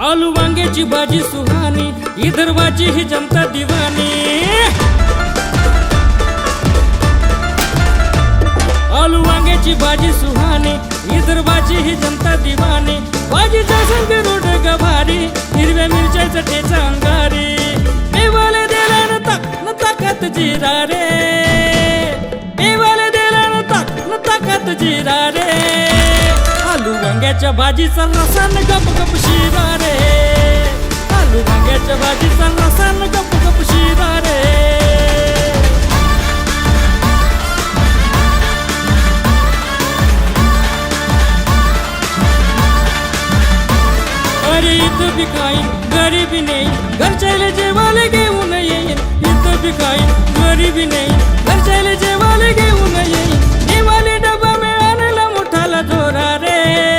आलू वांग्याची भाजी सुहानी विदर्भाची ही जनता दिवानी. आलू वांग्याची भाजी सुहानी विदर्भाची ही जनता दिवानी. भाजीचा संग रोड गभारी हिरव्या मिरच्या चटेचा अंगारी. देवाले दिला न ताक न ताकात जिरा रे. देवाले दिला न ताक न ताकात जिरा रे. वांग्याच्या भाजीचा रसान गप गप शिरारे आलू वांग्याच्या भाजीचा रसान गप गप शिरारे अरे इथं बी खाईन गरीबी नाही घरच्याले जेवाले घेऊन येईन. इथं बी खाईन गरीबी नाही घरच्याले जेवाले घेऊन येईन. दिवाळी डबा मिळाला मोठाला जोरा रे.